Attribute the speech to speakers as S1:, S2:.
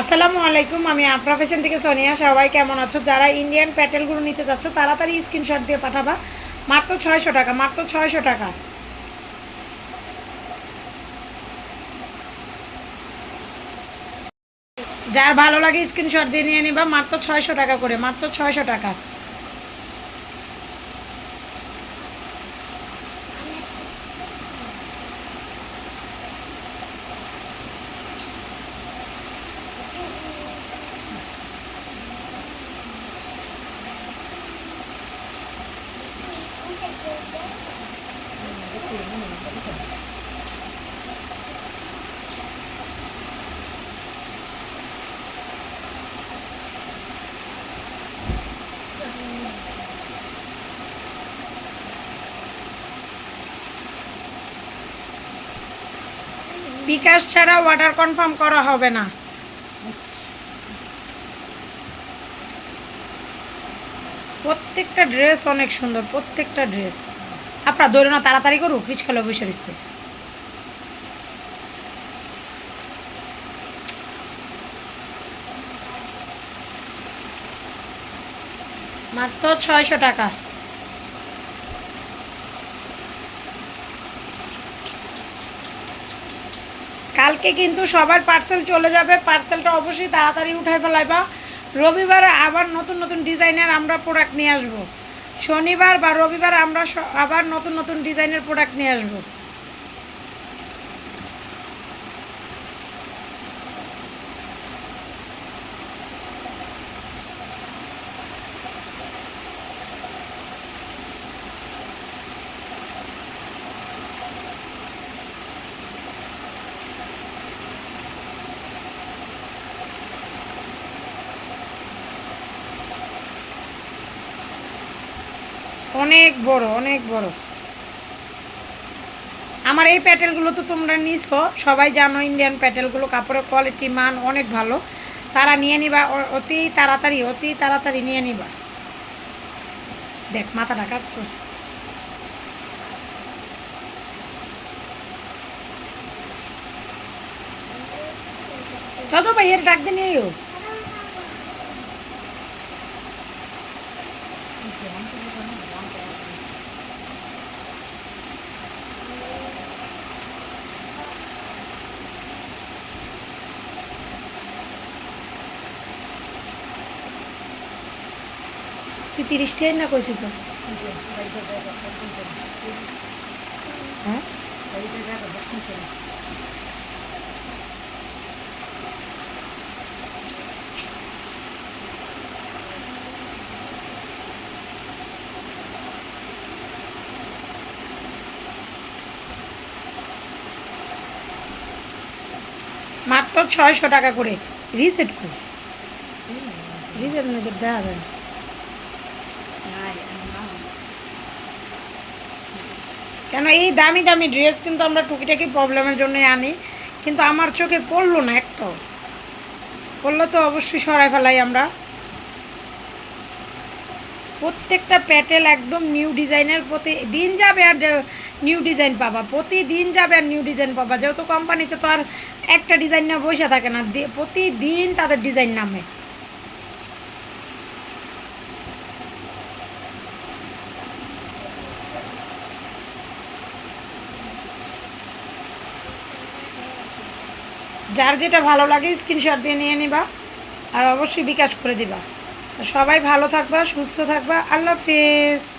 S1: আসসালামু আলাইকুম, আমি প্রফেশন থেকে সোনিয়া। সবাই কেমন আছো? যারা ইন্ডিয়ান প্যাটেলগুলো নিতে চাচ্ছ তাড়াতাড়ি স্ক্রিনশট দিয়ে পাঠাবা। মাত্র ছয়শো টাকা, মাত্র ছয়শো টাকা। যার ভালো লাগে স্ক্রিনশট দিয়ে নিয়ে নিবা, মাত্র ছয়শো টাকা করে, মাত্র ছয়শো টাকা। বিকাশ ছাড়া ওয়াটার কনফার্ম করা হবে না। প্রত্যেকটা ড্রেস অনেক সুন্দর, প্রত্যেকটা ড্রেস আপনার ধরে না তাড়াতাড়ি করুক রিক্সালে বসে রয়েছে। মাত্র ছয়শো টাকা। কালকে কিন্তু সবার পার্সেল চলে যাবে পার্সেলটা অবশ্যই তাড়াতাড়ি উঠায় ফেলাইবা। রবিবারে আবার নতুন নতুন ডিজাইনের আমরা প্রোডাক্ট নিয়ে আসব। শনিবার বা রবিবার আমরা আবার নতুন নতুন ডিজাইনের প্রোডাক্ট নিয়ে আসব। অনেক বড় অনেক বড়। আমার এই প্যাটেলগুলো তো তোমরা নিছো, সবাই জানো ইন্ডিয়ান প্যাটেলগুলো, কাপড়ের কোয়ালিটি মান অনেক ভালো। তারা নিয়ে নিবা অতি তাড়াতাড়ি অতি তাড়াতাড়ি নিয়ে নিবা। দেখ মাথা কাটতো তত ভাই, এর ডাক দিয়ে নিয়ে তুই তিরিশ টাকা না কইছিস হ্যাঁ মাত্র ছয়শো টাকা করে। রিসেট করে। রিসেট দেওয়া যায়। কেন এই দামি দামি ড্রেস কিন্তু আমরা টুকিটাকি প্রবলেমের জন্য আনি। কিন্তু আমার চোখে পড়ল না একটাও। পড়ল তো অবশ্যই সরাই ফেলাই আমরা। প্রত্যেকটা প্যাটেল একদম নিউ ডিজাইনের প্রতি দিন যাবে আর নিউ ডিজাইন পাবা। প্রতিদিন যাবে আর নিউ ডিজাইন পাবা। যেহেতু কোম্পানিতে তো আর একটা ডিজাইন না বসে থাকে না প্রতিদিন তাদের ডিজাইন নামে। যার যেটা ভালো লাগে স্ক্রিনশট দিয়ে নিয়ে নিবা আর অবশ্যই বিকাশ করে দিবা। সবাই ভালো থাকবা, সুস্থ থাকবা। আল্লাহ হাফিজ।